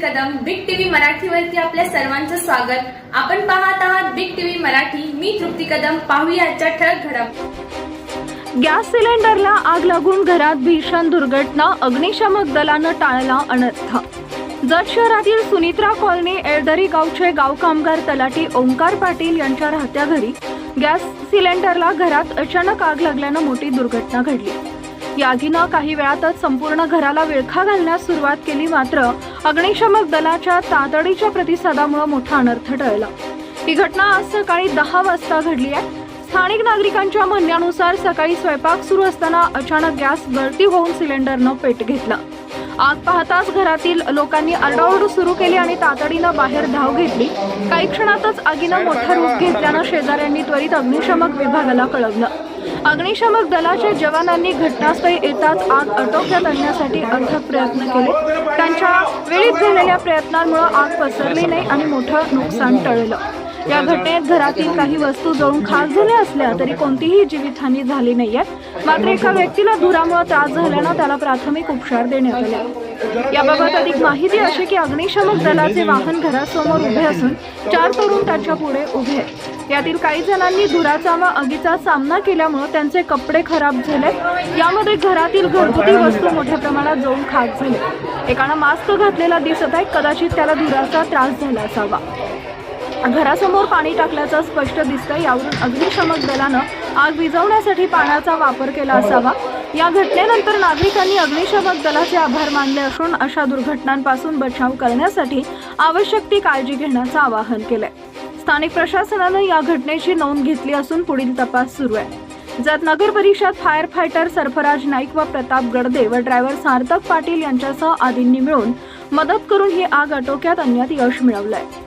मराठीवरती आपल्या सर्वांचं स्वागत. आपण पाहत आहात बिग टीव्ही मराठी. मी तृप्ती कदम. पाहूया आजच्या ठळक घडम. गॅस सिलेंडरला आग लागून घरात भीषण दुर्घटना अग्निशमक दलानं टाळला अनर्थ. जत शहरातील सुनित्रा कॉलनी एळदरी गावचे गाव कामगार तलाठी ओंकार पाटील यांच्या राहत्या घरी गॅस सिलेंडरला घरात अचानक आग लागल्यानं मोठी दुर्घटना घडली. यागीनं काही वेळातच संपूर्ण घराला विळखा घालण्यास सुरुवात केली मात्र अग्निशमक दलाच्या तातडीच्या प्रतिसादामुळे मोठा अनर्थ टळला. ही घटना आज सकाळी दहा वाजता घडली आहे. स्थानिक नागरिकांच्या म्हणण्यानुसार सकाळी स्वयंपाक सुरू असताना अचानक गॅस गळती होऊन सिलेंडरनं पेट घेतला. आग पाहताच घरातील लोकांनी आरडाओरड सुरू केली आणि तातडीनं बाहेर धाव घेतली. काही क्षणातच आगीनं मोठा रूप घेतल्यानं शेजाऱ्यांनी त्वरित अग्निशमक विभागाला कळवलं. अग्निशामक दलाच्या जवानांनी घटनास्थळी येताच आग आटोक्यात आणण्यासाठी अथक प्रयत्न केले. त्यांच्या वेळीत झालेल्या प्रयत्नांमुळे आग पसरली नाही आणि मोठं नुकसान टळलं. या घटनेत घरातील काही वस्तू जळून खाक झाल्या असल्या तरी कोणतीही जीवितहानी झाली नाहीये मात्र एका व्यक्तीला धुरामुळे त्रास झाल्यानं त्याला प्राथमिक उपचार देण्यात आले. याबाबत अधिक माहिती अशी की अग्निशमक दलाचे वाहन घरासमोर उभे असून चार तरुण त्याच्या पुढे उभे आहेत. यातील काही जणांनी धुराचा व आगीचा सामना केल्यामुळे त्यांचे कपडे खराब झाले यामध्ये घरातील घरगुती वस्तू मोठ्या प्रमाणात जाऊन खाक झाले. एकानं मास्क घातलेला दिसत आहे कदाचित त्याला धुराचा त्रास झाला असावा. घरासमोर पाणी टाकल्याचं स्पष्ट दिसतं यावरून अग्निशमक दलानं आग विझवण्यासाठी पाण्याचा वापर केला असावा. या घटनेनंतर नागरिकांनी अग्निशमक दलाचे आभार मानले असून अशा दुर्घटनांपासून बचाव करण्यासाठी आवश्यक ती काळजी घेण्याचं आवाहन केलंय. स्थानिक प्रशासनानं या घटनेची नोंद घेतली असून पुढील तपास सुरू आहे. ज्यात नगर परिषद फायर फायटर सरफराज नाईक व प्रताप गडदे व ड्रायव्हर सार्थक पाटील यांच्यासह आदींनी मिळून मदत करून ही आग आटोक्यात आणण्यात यश मिळवलं आहे